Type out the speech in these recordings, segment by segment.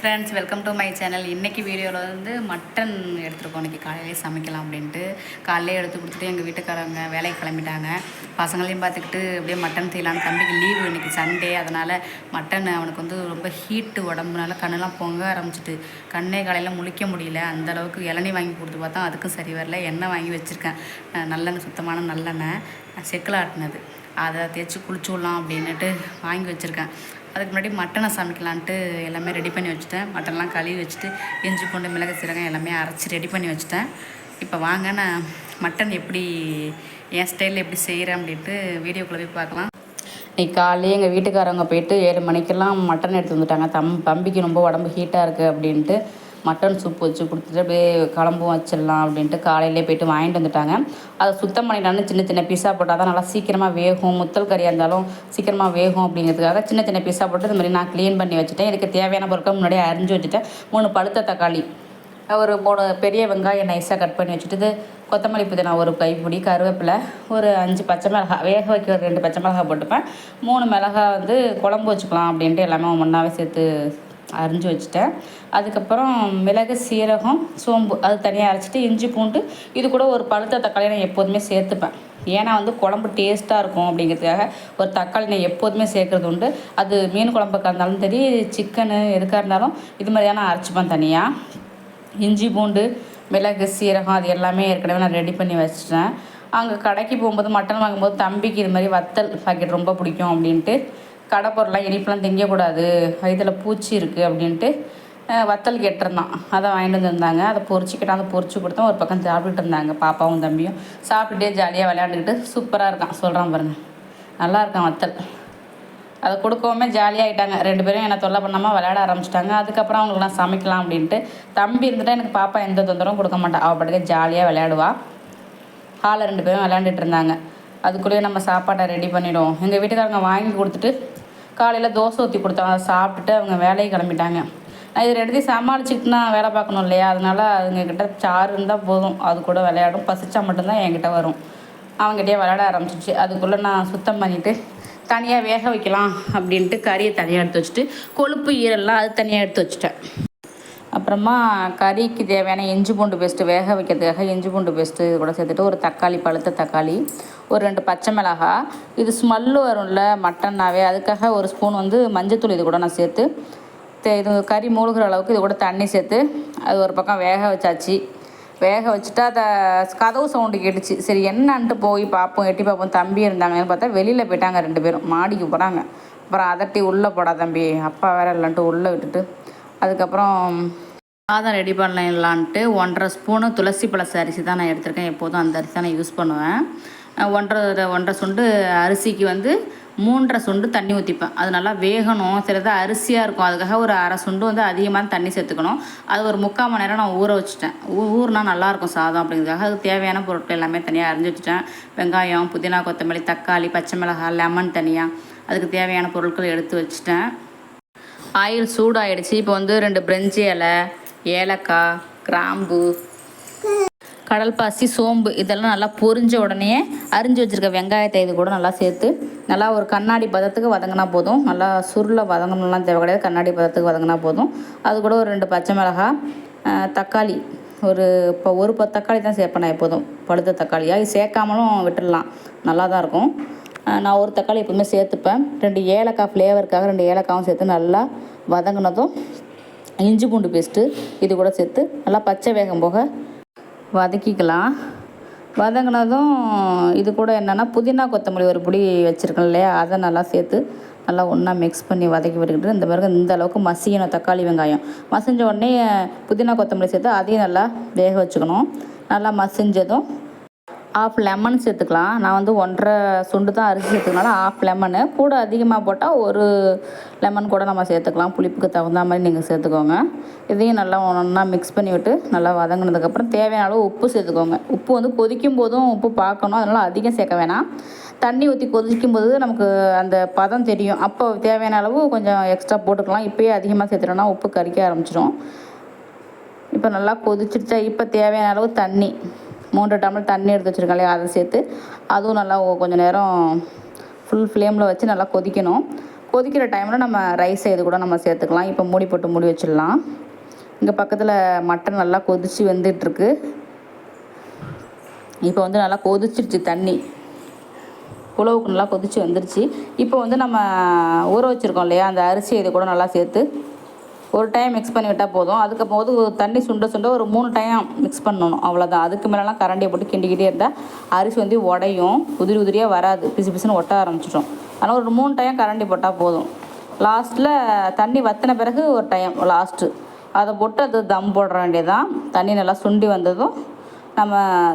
Friends welcome to my channel இன்றைக்கி வீடியோவில் வந்து மட்டன் எடுத்துருக்கோம். இன்றைக்கி காலையிலே சமைக்கலாம் அப்படின்ட்டு. காலையிலே எடுத்து கொடுத்துட்டு எங்கள் வீட்டுக்காரங்க வேலைக்கு கிளம்பிட்டாங்க. பசங்களையும் பார்த்துக்கிட்டு அப்படியே மட்டன் செய்யலான்னு தம்பிக்கு லீவு இன்றைக்கி சண்டே அதனால் மட்டன் அவனுக்கு வந்து ரொம்ப ஹீட்டு உடம்புனால கண்ணெல்லாம் பொங்க ஆரம்பிச்சிட்டு கண்ணே காலையில் முழிக்க முடியல. அந்தளவுக்கு இளநீ வாங்கி கொடுத்து பார்த்தா அதுக்கும் சரி வரல. எண்ணெய் வாங்கி வச்சுருக்கேன். நல்லெண்ணெய் சுத்தமான நல்லெண்ணெய். செக்கில் ஆட்டினது. அதை தேய்ச்சி குளிச்சு விடலாம் அப்படின்ட்டு வாங்கி வச்சுருக்கேன். அதுக்கு முன்னாடி மட்டனை சமைக்கலான்ட்டு எல்லாமே ரெடி பண்ணி வச்சுட்டேன். மட்டன்லாம் கழுவி வச்சுட்டு இஞ்சி பூண்டு மிளகு சீரகம் எல்லாமே அரைச்சி ரெடி பண்ணி வச்சுட்டேன். இப்போ வாங்க நான் மட்டன் எப்படி என் ஸ்டைலில் எப்படி செய்கிறேன் அப்படின்ட்டு வீடியோக்குள்ளே போய் பார்க்கலாம். இன்னைக்கு காலையே எங்கள் வீட்டுக்காரவங்க போயிட்டு ஏழு மணிக்கெல்லாம் மட்டன் எடுத்து வந்துட்டாங்க. தம் தம்பிக்கு ரொம்ப உடம்பு ஹீட்டாக இருக்குது அப்படின்ட்டு மட்டன் சூப் வச்சு கொடுத்துட்டு அப்படியே குழம்பும் வச்சிடலாம் அப்படின்ட்டு காலையிலே போயிட்டு வாங்கிட்டு வந்துட்டாங்க. அதை சுத்தம் பண்ணிட்டான்னு சின்ன சின்ன பீஸா போட்டால் தான் நல்லா சீக்கிரமாக வேகும். முத்தல் கறியாக இருந்தாலும் சீக்கிரமாக வேகும் அப்படிங்கிறதுக்காக சின்ன சின்ன பீஸா போட்டு இந்த மாதிரி நான் க்ளீன் பண்ணி வச்சுட்டேன். இதுக்கு தேவையான பொருட்கள் முன்னாடியே அரிஞ்சு வச்சுட்டேன். மூணு பழுத்த தக்காளி ஒரு மூணு பெரிய வெங்காயம் நைஸாக கட் பண்ணி வச்சுட்டு கொத்தமல்லி புதினா ஒரு கைப்பிடி கருவேப்பிலை ஒரு அஞ்சு பச்சை மிளகாய் வேக வைக்க ஒரு ரெண்டு பச்சை மிளகாய் போட்டுப்பேன். மூணு மிளகாய் வந்து குழம்பு வச்சுக்கலாம் அப்படின்ட்டு எல்லாமே ஒன்றாவே சேர்த்து அரிஞ்சு வச்சுட்டேன். அதுக்கப்புறம் மிளகு சீரகம் சோம்பு அது தனியாக அரைச்சிட்டு இஞ்சி பூண்டு இது கூட ஒரு பழுத்த தக்காளி நான் எப்போதுமே சேர்த்துப்பேன். ஏன்னா வந்து குழம்பு டேஸ்ட்டாக இருக்கும் அப்படிங்கிறதுக்காக ஒரு தக்காளி நான் எப்போதுமே சேர்க்குறது உண்டு. அது மீன் குழம்புக்காக இருந்தாலும் சரி சிக்கனு எதுக்காக இருந்தாலும் இது மாதிரியான அரைச்சிப்பேன் தனியாக இஞ்சி பூண்டு மிளகு சீரகம் அது எல்லாமே ஏற்கனவே நான் ரெடி பண்ணி வச்சிட்டேன். அங்கே கடைக்கு போகும்போது மட்டன் வாங்கும்போது தம்பிக்கு இது மாதிரி வத்தல் பாக்கெட் ரொம்ப பிடிக்கும் அப்படின்ட்டு கடை பொருளாக இனிப்பெலாம் திங்கக்கூடாது. வயிற்றில் பூச்சி இருக்குது அப்படின்ட்டு வத்தல் கேட்டிருந்தான். அதை வாங்கிட்டு வந்திருந்தாங்க. அதை பொறிச்சிக்கிட்டா அதை பொறிச்சு கொடுத்தோம். ஒரு பக்கம் சாப்பிட்டுட்டு இருந்தாங்க பாப்பாவும் தம்பியும். சாப்பிட்டுட்டே ஜாலியாக விளையாண்டுக்கிட்டு சூப்பராக இருக்கான். சொல்கிறான் பாருங்கள் நல்லா இருக்கான் வத்தல். அதை கொடுக்கவுமே ஜாலியாகிட்டாங்க ரெண்டு பேரும் என்னை தொல்லை பண்ணாமல் விளையாட ஆரம்பிச்சிட்டாங்க. அதுக்கப்புறம் அவங்களுக்கு நான் சமைக்கலாம் அப்படின்ட்டு தம்பி இருந்துட்டா எனக்கு பாப்பா எந்த தொந்தரவும் கொடுக்க மாட்டா. அவள் பாட்டுக்கு ஜாலியாக விளையாடுவா. ஹாலில் ரெண்டு பேரும் விளையாண்டுட்டு இருந்தாங்க. அதுக்குள்ளேயே நம்ம சாப்பாட்டை ரெடி பண்ணிவிடுவோம் எங்கள் வீட்டுக்காரங்க வாங்கி கொடுத்துட்டு காலையில் தோசை ஊற்றி கொடுத்தாங்க அதை சாப்பிட்டுட்டு அவங்க வேலையை கிளம்பிட்டாங்க. நான் இது ரெண்டுத்தையும் சமாளிச்சுக்கிட்டு நான் வேலை பார்க்கணும் இல்லையா? அதனால அதுங்கக்கிட்ட சாறு இருந்தால் போதும். அது கூட விளையாடும். பசிச்சா மட்டும்தான் என்கிட்ட வரும். அவங்ககிட்டயே விளையாட ஆரம்பிச்சிச்சு அதுக்குள்ளே நான் சுத்தம் பண்ணிவிட்டு தனியாக வேக வைக்கலாம் அப்படின்ட்டு கறியை தனியாக எடுத்து வச்சுட்டு கொழுப்பு ஈரெல்லாம் அது தனியாக எடுத்து வச்சுட்டேன். அப்புறமா கறிக்கு தேவையான இஞ்சி பூண்டு பேஸ்ட்டு வேக வைக்கிறதுக்காக இஞ்சி பூண்டு பேஸ்ட்டு இது கூட சேர்த்துட்டு ஒரு தக்காளி பழுத்த தக்காளி ஒரு ரெண்டு பச்சை மிளகாய் இது ஸ்மெல்லு வரும்ல மட்டன்னாவே அதுக்காக ஒரு ஸ்பூன் வந்து மஞ்சத்தூள் இது கூட நான் சேர்த்து தே இது கறி மூழ்கிற அளவுக்கு இது கூட தண்ணி சேர்த்து அது ஒரு பக்கம் வேக வச்சாச்சு. வேக வச்சுட்டு அதை கதவு சவுண்டு கேட்டுச்சு. சரி என்னன்ட்டு போய் பார்ப்போம் எட்டி பார்ப்போம் தம்பி இருந்தாங்கன்னு பார்த்தா வெளியில் போயிட்டாங்க ரெண்டு பேரும். மாடிக்கு போகிறாங்க அப்புறம் அதட்டி உள்ளே போடா தம்பி. அப்பா வேற இல்லைன்ட்டு உள்ளே விட்டுட்டு. அதுக்கப்புறம் சாதம் ரெடி பண்ணலான்ட்டு ஒன்றரை ஸ்பூனு துளசி பழச அரிசி தான் நான் எடுத்திருக்கேன். எப்போதும் அந்த அரிசி தான் நான் யூஸ் பண்ணுவேன். ஒன்றரை ஒன்றரை சுண்டு அரிசிக்கு வந்து மூன்றரை சுண்டு தண்ணி ஊற்றிப்பேன் அது நல்லா வேகணும். சிலது அரிசியாக இருக்கும். அதுக்காக ஒரு அரை சுண்டு வந்து அதிகமாக தண்ணி சேர்த்துக்கணும். அது ஒரு முக்கால் மணி நேரம் நான் ஊற வச்சுட்டேன். ஊ ஊறினா நல்லாயிருக்கும் சாதம் அப்படிங்கிறதுக்காக. அதுக்கு தேவையான பொருட்கள் எல்லாமே தனியாக அரிஞ்சு வச்சுட்டேன். வெங்காயம் புதினா கொத்தமல்லி தக்காளி பச்சை மிளகாய் லெமன் தனியாக அதுக்கு தேவையான பொருட்கள் எடுத்து வச்சுட்டேன். ஆயில் சூடாகிடுச்சு இப்போ வந்து ரெண்டு பிரெஞ்சு இலை ஏலக்காய் கிராம்பு. கடல் பாசி சோம்பு இதெல்லாம் நல்லா பொரிஞ்ச உடனே அரிஞ்சு வச்சுருக்க வெங்காயத்தை இது கூட நல்லா சேர்த்து நல்லா ஒரு கண்ணாடி பதத்துக்கு வதங்கினா போதும். நல்லா சுருளில் வதங்கணும்லாம் தேவை கிடையாது. கண்ணாடி பதத்துக்கு வதங்கினா போதும். அது கூட ஒரு ரெண்டு பச்சை மிளகாய் தக்காளி. ஒரு இப்போ ஒரு பத்து தக்காளி தான் சேர்ப்பேன் நான் எப்போதும். பழுத்த தக்காளியாக இது சேர்க்காமலும் விட்டுடலாம். நல்லா தான் இருக்கும். நான் ஒரு தக்காளி எப்போதுமே சேர்த்துப்பேன். ரெண்டு ஏலக்காய் ஃப்ளேவருக்காக ரெண்டு ஏலக்காயும் சேர்த்து நல்லா வதங்கினதும் இஞ்சி பூண்டு பேஸ்ட்டு இது கூட சேர்த்து நல்லா பச்சை வேகம் போக வதக்கிக்கலாம். வதங்கினதும் இது கூட என்னென்னா புதினா கொத்தமல்லி ஒரு பிடி வச்சுருக்கேன் இல்லையா? அதை நல்லா சேர்த்து நல்லா ஒன்றா மிக்ஸ் பண்ணி வதக்கி விட்டுக்கிட்டு இந்த பிறகு இந்த அளவுக்கு மசியணும் தக்காளி வெங்காயம். மசிஞ்ச உடனே புதினா கொத்தமல்லி சேர்த்து அதையும் நல்லா வேக வச்சுக்கணும். நல்லா மசிஞ்சதும் ஆஃப் லெமன் சேர்த்துக்கலாம். நான் வந்து ஒன்றரை சுண்டு தான் அரிசி சேர்த்துக்கனால ஆஃப் லெமனு கூட அதிகமாக போட்டால் ஒரு லெமன் கூட நம்ம சேர்த்துக்கலாம். புளிப்புக்கு தகுந்த மாதிரி நீங்கள் சேர்த்துக்கோங்க. இதையும் நல்லா ஒன்றா மிக்ஸ் பண்ணி விட்டு நல்லா வதங்கினதுக்கப்புறம் தேவையான அளவு உப்பு சேர்த்துக்கோங்க. உப்பு வந்து கொதிக்கும் போதும் உப்பு பார்க்கணும். அதனால் அதிகம் சேர்க்க வேணாம். தண்ணி ஊற்றி கொதிக்கும் போது நமக்கு அந்த பதம் தெரியும். அப்போ தேவையான அளவு கொஞ்சம் எக்ஸ்ட்ரா போட்டுக்கலாம். இப்போயே அதிகமாக சேர்த்துட்டோம்னா உப்பு கறிக்க ஆரம்பிச்சிடும் இப்போ நல்லா கொதிச்சிடுச்சா இப்போ தேவையான அளவு தண்ணி. மூன்று டம்ளர் தண்ணி எடுத்து வச்சுருக்கேன் இல்லையா அதை சேர்த்து அதுவும் நல்லா கொஞ்சம் நேரம் ஃபுல் ஃப்ளேமில் வச்சு நல்லா கொதிக்கணும். கொதிக்கிற டைமில் நம்ம ரைஸை இது கூட நம்ம சேர்த்துக்கலாம். இப்போ மூடி போட்டு மூடி வச்சிடலாம். இங்கே பக்கத்தில் மட்டன் நல்லா கொதித்து வந்துட்டுருக்கு. இப்போ வந்து நல்லா கொதிச்சிருச்சு தண்ணி. புலவுக்கு நல்லா கொதிச்சு வந்துருச்சு. இப்போ வந்து நம்ம ஊற வச்சுருக்கோம் இல்லையா அந்த அரிசி இது கூட நல்லா சேர்த்து ஒரு டைம் மிக்ஸ் பண்ணி விட்டால் போதும். அதுக்கப்புறம் போது தண்ணி சுண்ட சுண்ட ஒரு மூணு டைம் மிக்ஸ் பண்ணணும். அவ்வளோதான் அதுக்கு மேலெலாம் கரண்டியை போட்டு கிண்டிக்கிட்டே இருந்தால் அரிசி வந்து உடையும். உதிரி உதிரியாக வராது. பிசு பிசுன்னு ஒட்ட ஆரம்பிச்சிடும். ஆனால் ஒரு மூணு டைம் கரண்டி போட்டால் போதும். லாஸ்ட்டில் தண்ணி வற்றின பிறகு ஒரு டைம் லாஸ்ட்டு அதை போட்டு அது தம் போட வேண்டியதான் தண்ணி நல்லா சுண்டி வந்ததும் நம்ம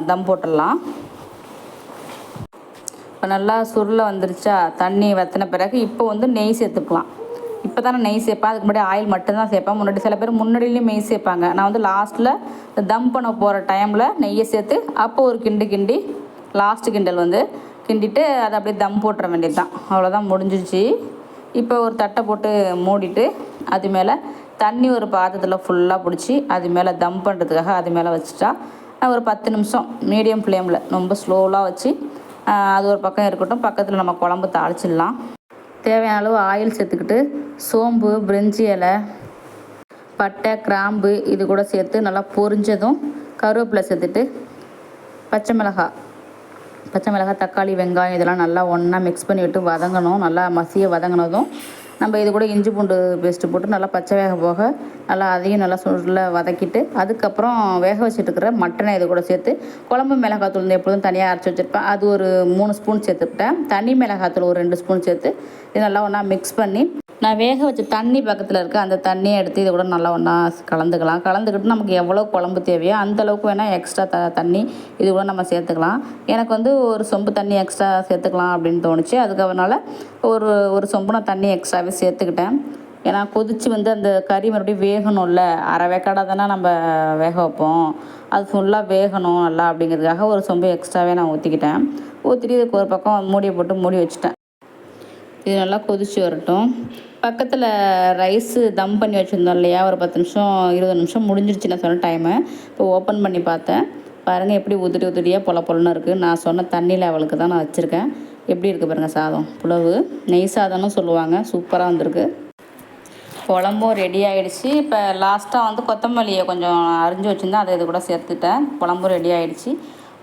தம் போட்டுடலாம். இப்போ நல்லா சுருளை வந்துருச்சா? தண்ணி வற்றின பிறகு இப்போ வந்து நெய் சேர்த்துக்கலாம். இப்போ தானே நெய் சேர்ப்பேன் அதுக்கு முன்னாடி ஆயில் மட்டும்தான் சேர்ப்பேன் முன்னாடி சில பேர் முன்னாடியிலையும் நெய் சேர்ப்பாங்க நான் வந்து லாஸ்ட்டில் தம் பண்ண போகிற டைமில் நெய்யை சேர்த்து அப்போ ஒரு கிண்டு கிண்டி லாஸ்ட்டு கிண்டல் வந்து கிண்டிட்டு அதை அப்படியே தம் போட்டுற வேண்டியது தான் அவ்வளோதான் முடிஞ்சிருச்சு. இப்போ ஒரு தட்டை போட்டு மூடிட்டு அது மேலே தண்ணி ஒரு பாத்திரத்தில் ஃபுல்லாக பிடிச்சி அது மேலே தம் பண்ணுறதுக்காக அது மேலே வச்சுட்டா ஒரு பத்து நிமிஷம் மீடியம் ஃப்ளேமில் ரொம்ப ஸ்லோவாக வச்சு அது ஒரு பக்கம் இருக்கட்டும். பக்கத்தில் நம்ம குழம்பு தாளிச்சிடலாம். தேவையான அளவு ஆயில் சேர்த்துக்கிட்டு சோம்பு பிரிஞ்சி இலை பட்டை கிராம்பு இது கூட சேர்த்து நல்லா பொரிஞ்சதும் கருவேப்பிலை சேர்த்துட்டு பச்சை மிளகாய் பச்சை மிளகாய் தக்காளி வெங்காயம் இதெல்லாம் நல்லா ஒன்றா மிக்ஸ் பண்ணி விட்டு வதங்கணும். நல்லா மசிய வதங்கினதும் நம்ம இது கூட இஞ்சி பூண்டு பேஸ்ட்டு போட்டு நல்லா பச்சை வேக போக நல்லா அதையும் நல்லா சுருள வதக்கிட்டு அதுக்கப்புறம் வேக வச்சுட்டு இருக்கிற மட்டனை இது கூட சேர்த்து குழம்பு மிளகாத்தூள் வந்து எப்பொழுதும் தனியாக அரைச்சி வச்சுருப்பேன். அது ஒரு மூணு ஸ்பூன் சேர்த்துக்கிட்டேன். தனி மிளகாத்தூள் ஒரு ரெண்டு ஸ்பூன் சேர்த்து இது நல்லா ஒன்றா மிக்ஸ் பண்ணி நான் வேக வச்ச தண்ணி பக்கத்தில் இருக்க அந்த தண்ணியை எடுத்து இதை கூட நல்லா ஒன்றா கலந்துக்கலாம். கலந்துக்கிட்டு நமக்கு எவ்வளோ குழம்பு தேவையோ அந்தளவுக்கு வேணால் எக்ஸ்ட்ரா த தண்ணி இது கூட நம்ம சேர்த்துக்கலாம். எனக்கு வந்து ஒரு சொம்பு தண்ணி எக்ஸ்ட்ரா சேர்த்துக்கலாம் அப்படின்னு தோணுச்சு. அதுக்கப்புறனால ஒரு ஒரு சொம்பு நான் தண்ணி எக்ஸ்ட்ராவே சேர்த்துக்கிட்டேன். ஏன்னா கொதித்து வந்து அந்த கறி மறுபடியும் வேகணும்ல. அரை வேக்காடாக தானே நம்ம வேக வைப்போம். அது ஃபுல்லாக வேகணும் நல்லா அப்படிங்கிறதுக்காக ஒரு சொம்பு எக்ஸ்ட்ராவே நான் ஊற்றிக்கிட்டேன் ஊற்றிட்டு இதுக்கு ஒரு பக்கம் மூடியை போட்டு மூடி வச்சுட்டேன். இது நல்லா கொதிச்சு வரட்டும். பக்கத்தில் ரைஸு தம் பண்ணி வச்சுருந்தோம் இல்லையா? ஒரு பத்து நிமிஷம் இருபது நிமிஷம் முடிஞ்சிருச்சு நான் சொன்ன டைமு இப்போ ஓப்பன் பண்ணி பார்த்தேன். பாருங்கள் எப்படி உதிரி உதிரியாக பொல பொலன்னு இருக்குது நான் சொன்ன தண்ணி லெவலுக்கு தான் நான் வச்சுருக்கேன். எப்படி இருக்குது பாருங்கள் சாதம். புலவு. நெய் சாதம்னு சொல்லுவாங்க. சூப்பராக வந்திருக்கு. குழம்பும் ரெடி ஆகிடுச்சு இப்போ லாஸ்ட்டாக வந்து கொத்தமல்லியை கொஞ்சம் அரிஞ்சு வச்சுருந்தேன். அதை இது கூட சேர்த்துட்டேன். குழம்பும் ரெடி ஆகிடுச்சு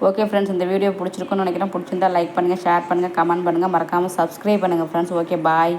ஓகே ஃப்ரெண்ட்ஸ் இந்த வீடியோ பிடிச்சிருக்குன்னு நினைக்கிறேன். பிடிச்சிருந்தா லைக் பண்ணுங்கள் ஷேர் பண்ணுங்கள் கமெண்ட் பண்ணுங்கள் மறக்காமல் சப்ஸ்கிரைப் பண்ணுங்கள் ஃப்ரெண்ட்ஸ் ஓகே பாய்